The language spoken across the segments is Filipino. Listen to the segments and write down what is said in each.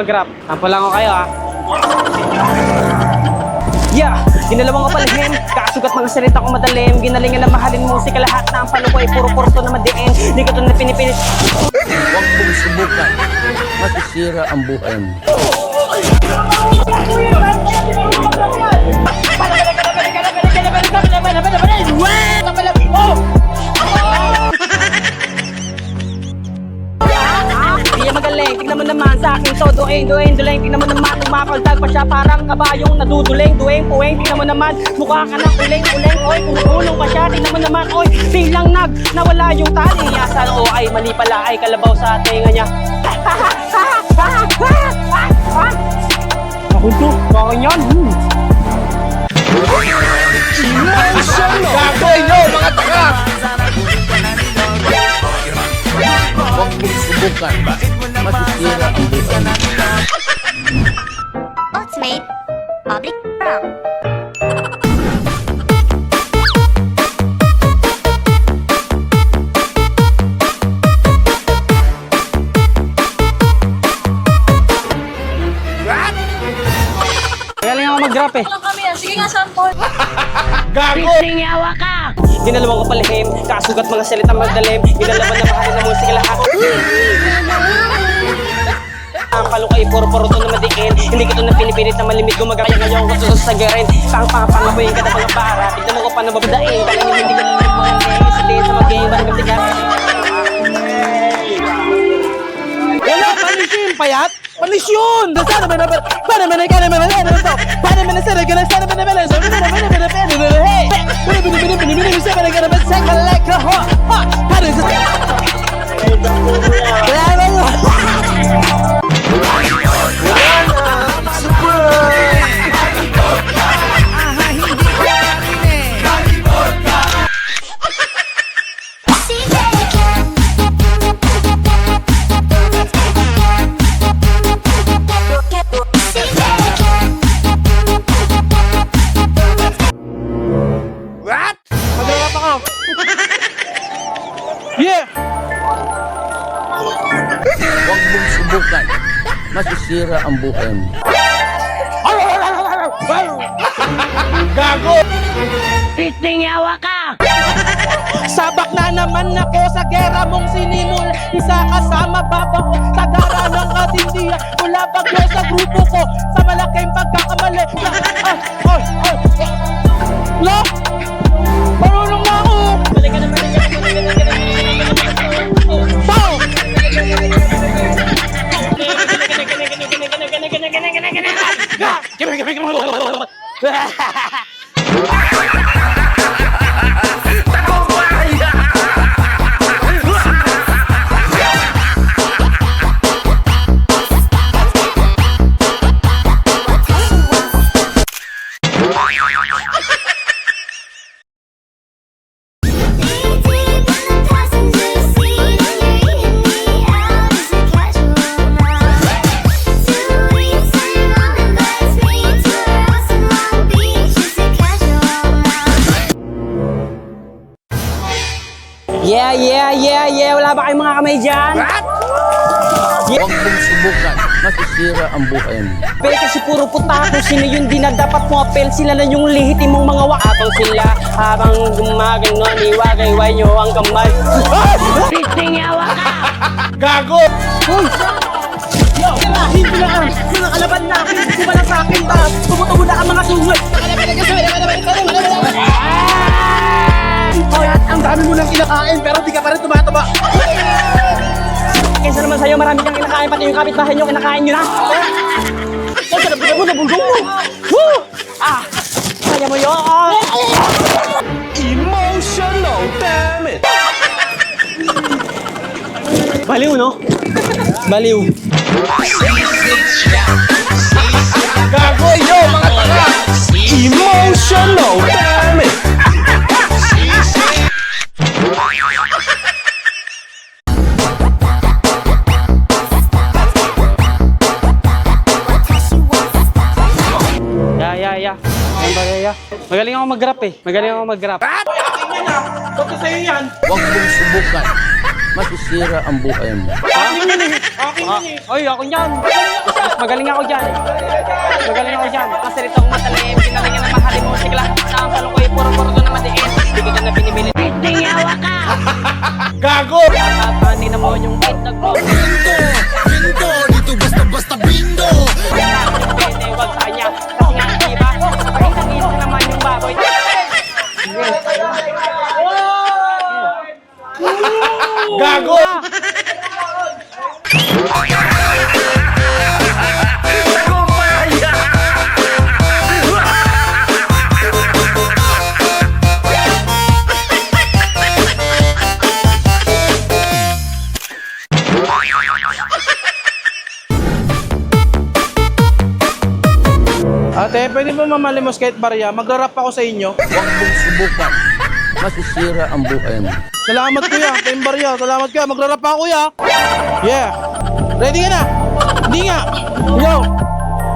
Mag-rap. Lang ako kayo ha. Yeah, ginalawang ko palihim Kasugat mga salita ko madalim Ginalingan na mahalin musika Lahat na ang palo ko ay puro kurso na madiin Di ko ito na pinipilit Huwag mong subukan. Masisira ang buhay mo. Di tignan mo naman sa akin to. Dueng, dueng, dueng, tignan mo naman Umakaldag pa siya. Parang kabayong naduduling Dueng, puweng, tignan mo naman Mukha ka ng uling, uling, oy Kumukulong pa siya, tignan mo naman Oy, biglang nag, nawala yung tali niya. Sa o ay mali pala. Ay kalabaw sa tenga niya. Ako to, baka yan? Hmm. Gago inyo, mga taka! Huwag mong subukan. Ako mag-rap eh lang kami yan. Sige nga, sample. Ginalawang ko palihim, kasugat mga salita magdalim Ginalaban na mahalin na musika lahat. Ang palo kay puro-puro to na madiin Hindi ko to na pinipilit na malimit. Gumagaya ngayon ko to sa sagarin Pang pang pang apoyin ka na mga para Tignan mo ko pa nababadain Kala nyo hindi ka na lang mga name Sabihin sa mag-game, barang kasigat Wala, panis yun, payat. Panis yun! Sana ba na ba? Para man ka naman na ano to? Para man sa ka sana ba na ba? Sana ba na ba? Para ba na Hey! Ba na ba? Para ba na sa ba ka naman sa kalekra ho? Ha! Para sa Wala Masisira ang buhay mo. Gago! Sabak na naman ako sa gera mong sinimul Isa kasama baba ko sa dara ng katindihan Mula bagyo sa grupo ko sa malaking pagkakamali Ah, ah, ah, ah. Lo! Marunong na ako! Bao! Yeah, yeah, yeah, yeah Wala ba kayong mga kamay dyan? Huwag mong subukan. Masisira ang buhay mo. Pero kasi puro puta kung sino yun di na dapat mo apel Sila na yung lihitin mong mga wak Habang sila habang gumagano Iwagay-way nyo ang kamay Gago! Uy! Yo! Hindi na ang mga kalaban natin Sumala sa akin ta Tumutubo na ang mga sungay Hoy, ang dami mo nang kinakain pero di ka pa rin tumataba Kaysa naman sa'yo marami kang kinakain Pati yung kapitbahay nyo kinakain nyo na Oh, sarap mo sa bulgong mo Woo! Ah! Kaya mo yun Emotional, damn it! Baliw no? Baliw Gago yo, mga taga! Ako mag-rap eh Magaling ako mag-rap Ba't sa'yo yan? Huwag mong subukan. Masisira ang buhay mo. Amin yan eh. Akin Ah, yun eh. Oy, ako niyan. Mas magaling ako dyan. Magaling ako dyan. Kasi rito akong matalim. Pinalingan na mahalim mo. Sigla. Talong ko yung puro-puro doon na madiin. Hindi kita na pinimili. Hindi yawa ka. Gago! Papani na mo yung itlog mo. Bingo! Ate, pwede mo mamalimos kahit barya? Magra-rap ako sa inyo. Huwag mong subukan. Masisira ang buhay mo. Salamat kuya, Team Barya. Salamat kuya. Magra-rap ako kuya. Yeah. Ready ka na? Hindi nga. Yo.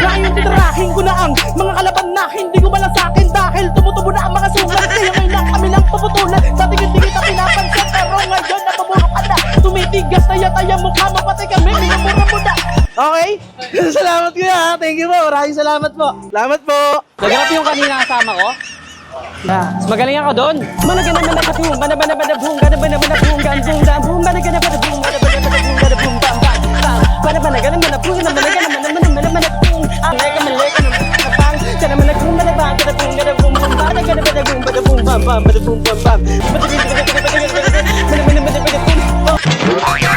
Ngayon titrahin ko na ang mga kalaban na hindi ko malang sa akin dahil tumutubo na ang mga sugat kaya ngayon lang kami lang puputulan sa tingin-tingin na pinapansin pero ngayon napaburo ka na tumitigas na yata yung mukha mo Okay? salamat kuya. Thank you po. Maraming salamat po. Salamat po. Nagrap yung kanina kasama ko. Yeah. Mas magaling ako doon. Managa na managa boom, bana bana bana boom, bana bana bana boom, gan boom, gan boom, banaga na bana boom, bana bana bana boom, bana boom, bam bam bam. Bana bana gana mana boom, na managa na mana mana mana mana boom. Ah, managa managa na mana bang, gana mana boom, bana bang, gana boom, gana boom, boom, bana gana bana boom, bana boom, bam bam, bana boom, bam bam. Bana bana bana bana bana bana bana bana bana boom.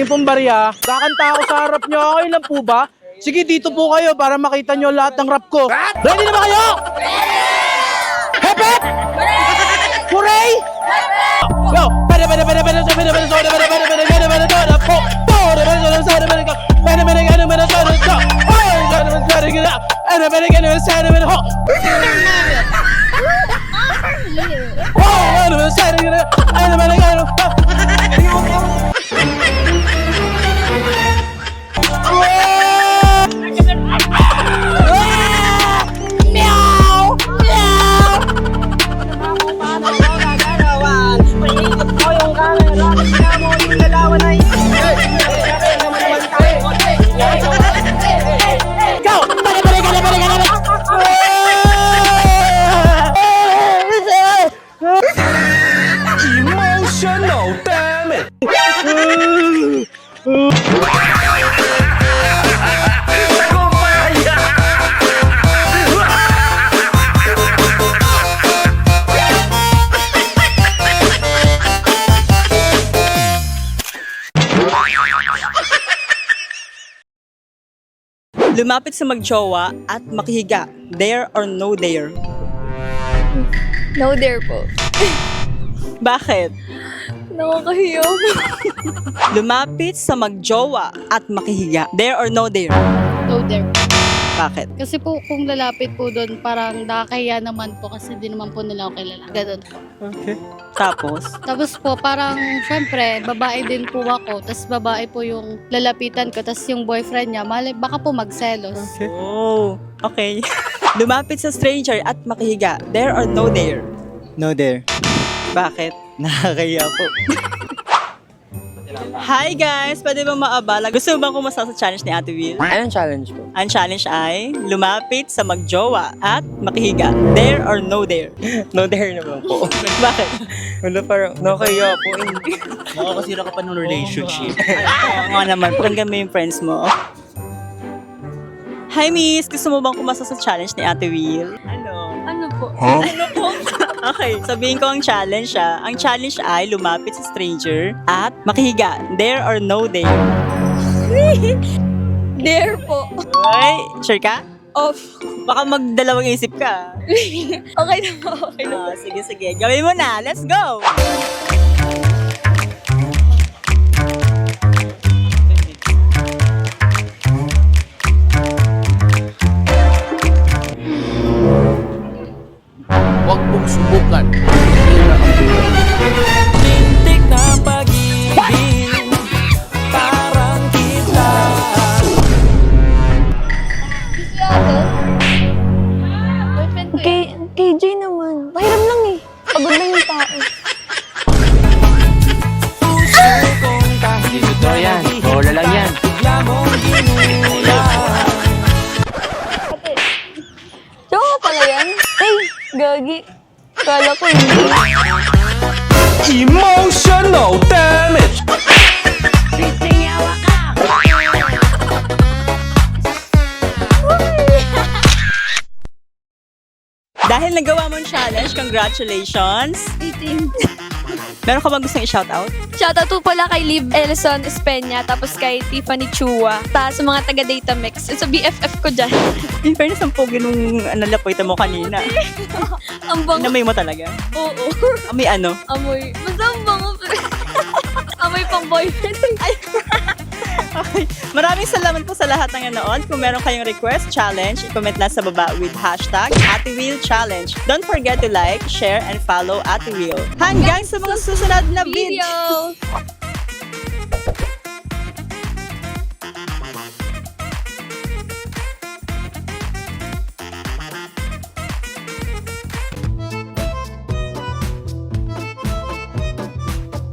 Pwede pong barya. Kakanta ako sa harap nyo. Okay lang po ba? Sige, dito po kayo para makita nyo lahat ng rap ko. Ready na ba kayo? Hep, hep! Hooray! Yo! Pwede, pwede, pwede, pwede, pwede, pwede, pwede, pwede, pwede, pwede, pwede, pwede, pwede, po, po, pwede, pwede, pwede, pwede, pwede, go. Pwede, pwede, pwede, pwede, pwede, pwede, go. Oy, pwede, pwede, pwede, pwede, go. Pwede, pwede, pwede, pwede, pwede, pwede, ho. Oh, Lumapit sa magjowa at makihiga. There or no there? No there po. Bakit? Nakakahiya po. Lumapit sa magjowa at makihiga. There or no there? No there po. Bakit? Kasi po kung lalapit po doon, parang nakakahiya naman po kasi di naman po nila ako kilala. Ganun po. Tapos? Tapos po parang, syempre, babae din po ako. Tapos babae po yung lalapitan ko. Tapos yung boyfriend niya, mali, baka po magselos. Oh, okay. Lumapit sa stranger at makihiga. There or no there? No there. Bakit? Nakakaya po. Hi guys! Pwede ba maabala? Gusto mo bang kumasa sa challenge ni Ate Will? Anong challenge po? Ang challenge ay lumapit sa magjowa at makihiga. There or no there? No there naman po. Bakit? Wala parang nakakaya po. eh. Nakakasira ka pa ng relationship. Oo nga naman, pakinggan mo yung friends mo. Hi Miss! Gusto mo bang kumasa sa challenge ni Ate Will? Ano? Ano po? Ano po? Okay, sabihin ko ang challenge siya. Ang challenge ay lumapit sa stranger at makihiga. There or no there? There po. Ay, sure ka? Off. Baka magdalawang isip ka. Okay na po. Okay na Ah, sige, sige. Gawin mo na. Let's go! Gagi. Kala ko hindi. Emotional damage! Dahil nagawa mo ang challenge, congratulations! Meron ka bang gustong i-shoutout? Shoutout po pala kay Liv Elson Espenya, tapos kay Tiffany Chua, tapos sa mga taga-data mix. Sa BFF ko dyan. In fairness, ang pogi nung lapoy mo kanina. Ang bango. Inamoy mo talaga. Oo. Amoy ano? Amoy. Basta ang bango. Amoy pang boyfriend. Ay, Okay. Maraming salamat po sa lahat ng nanood. Kung meron kayong request, challenge, i-comment lang sa baba with hashtag AtiWheelChallenge. Don't forget to like, share, and follow Ati Wheel. Hanggang sa mga susunod na video.